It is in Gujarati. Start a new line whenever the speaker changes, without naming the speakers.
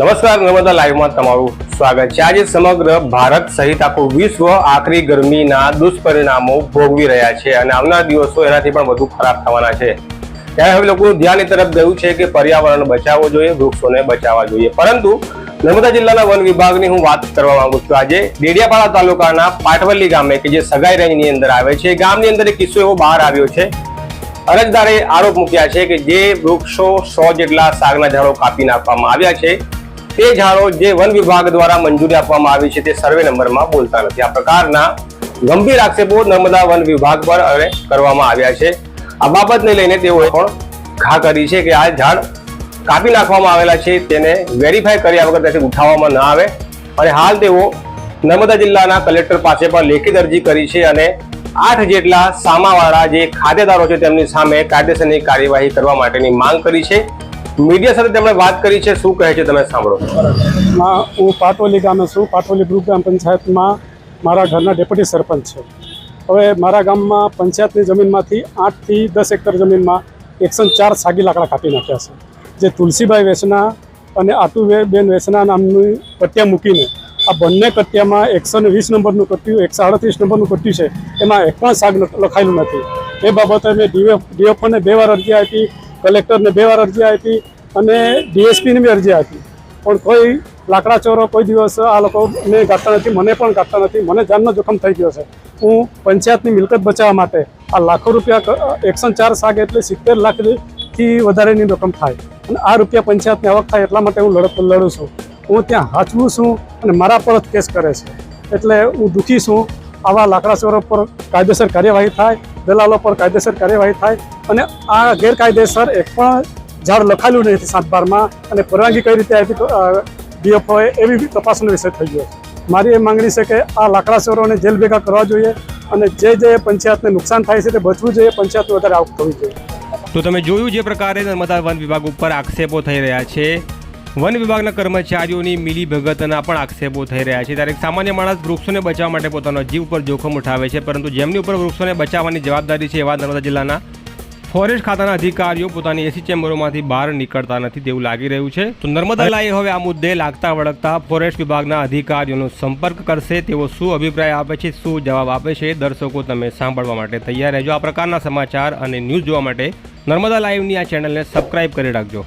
નમસ્કાર, નર્મદા લાઈવમાં તમારું સ્વાગત છે. આજે સમગ્ર ભારત સહિત આખું વિશ્વ આખરી ગરમીના દુષ્પરિણામો ભોગવી રહ્યા છે અને આવનાર દિવસો એનાથી પણ વધુ ખરાબ થવાના છે. ત્યારે હવે લોકોનું ધ્યાન એ તરફ ગયું છે કે પર્યાવરણ બચાવવો જોઈએ, વૃક્ષોને બચાવવા જોઈએ. પરંતુ નર્મદા જિલ્લાના વન વિભાગની હું વાત કરવા માંગુ છું. આજે ડેડિયાપાડા તાલુકાના પાટવલ્લી ગામે કે જે સગાઈ રેન્જની અંદર આવે છે, ગામની અંદર એક કિસ્સો એવો બહાર આવ્યો છે. અરજદારે આરોપ મૂક્યા છે કે જે વૃક્ષો સો જેટલા સાગના ઝાડો કાપી નાખવામાં આવ્યા છે. તે ઝાડો જે વન વિભાગ દ્વારા મંજૂરી આપવામાં આવી છે તે સર્વે નંબરમાં બોલતા નથી. આ પ્રકારના ગંભીર આક્ષેપો નર્મદા વન વિભાગ પર હવે કરવામાં આવ્યા છે. આ બાબતને લઈને તેઓએ પણ ઘા કરી છે કે આ ઝાડ કાપી નાખવામાં આવેલા છે, તેને વેરીફાઈ કર્યા વગર ત્યાંથી ઉઠાવવામાં ન આવે. અને હાલ તેઓ નર્મદા જિલ્લાના કલેક્ટર પાસે પણ લેખિત અરજી કરી છે અને આઠ જેટલા સામાવાળા જે ખાતેદારો છે તેમની સામે કાયદેસરની કાર્યવાહી કરવા માટેની માંગ કરી છે. મીડિયા સાથે તેમણે વાત કરી છે, શું કહે છે તમે સાંભળો.
હું પાટોલી ગામે છું. પાટોલી ગ્રુપ ગ્રામ પંચાયતમાં મારા ઘરના ડેપ્યુટી સરપંચ છે. હવે મારા ગામમાં પંચાયતની જમીનમાંથી આઠથી દસ એકર જમીનમાં એકસો ચાર સાગી લાકડા કાપી નાખ્યા છે. જે તુલસીભાઈ વેસના અને આતુબેન વેસના નામની કટ્યા મૂકીને આ બંને કટ્યામાં એકસો ને વીસ નંબરનું કટ્યું એકસો આડત્રીસ નંબરનું કટ્યું છે. એમાં એક પણ સાગ લખાયેલું નથી. એ બાબતે મેં ડીએફ ડીએફઓને બે વાર અરજી આપી. કલેક્ટરને બે વાર અરજી આપી અને ડીએસપીને બી અરજી આપી. પણ કોઈ લાકડા ચોરો કોઈ દિવસ આ લોકોને કાઢતા નથી, મને પણ કાઢતા નથી, મને જાનનો જોખમ થઈ ગયો છે. હું પંચાયતની મિલકત બચાવવા માટે આ લાખો રૂપિયા એકસો ચાર સાગ એટલે સિત્તેર લાખથી વધારેની રકમ થાય. અને આ રૂપિયા પંચાયતની આવક થાય એટલા માટે હું લડત લડું છું. હું ત્યાં હાચવું છું અને મારા પર જ કેસ કરે છે. એટલે હું દુઃખી છું. આવા લાકડા ચોરો પર કાયદેસર કાર્યવાહી થાય, દલાલો પર કાયદેસર કાર્યવાહી થાય અને આ ગેરકાયદેસર એક પણ ઝાડ લખાયેલું નથી સાત બારમાં અને પરવાનગી કઈ રીતે આપી ડીએફઓએ એવી તપાસનો વિષય થઈ ગયો મારી એ માંગણી છે કે આ લાકડા ચોરોને જેલ ભેગા કરવા જોઈએ અને જે જે પંચાયતને નુકસાન થાય છે તે બચવું જોઈએ, પંચાયતને વધારે આવક થવી જોઈએ.
તો તમે જોયું જે પ્રકારે નર્મદા વન વિભાગ ઉપર આક્ષેપો થઈ રહ્યા છે? વન વિભાગના કર્મચારીઓની મિલી ભગતના પણ આક્ષેપો થઈ રહ્યા છે. ત્યારે સામાન્ય માણસ વૃક્ષોને બચાવવા માટે પોતાનો જીવ ઉપર જોખમ ઉઠાવે છે, પરંતુ જેમની ઉપર વૃક્ષોને બચાવવાની જવાબદારી છે એવા નર્મદા જિલ્લાના ફોરેસ્ટ ખાતાના અધિકારીઓ પોતાની એસી ચેમ્બરોમાંથી બહાર નીકળતા નથી તેવું લાગી રહ્યું છે. તો નર્મદા લાઈ હવે આ મુદ્દે લાગતા વળગતા ફોરેસ્ટ વિભાગના અધિકારીઓનો સંપર્ક કરશે તેઓ શું અભિપ્રાય આપે છે શું જવાબ આપે છે દર્શકો તમે સાંભળવા માટે તૈયાર રહેજો. આ પ્રકારના સમાચાર અને ન્યૂઝ જોવા માટે નર્મદા લાઈવની આ ચેનલને સબસ્ક્રાઇબ કરી રાખજો.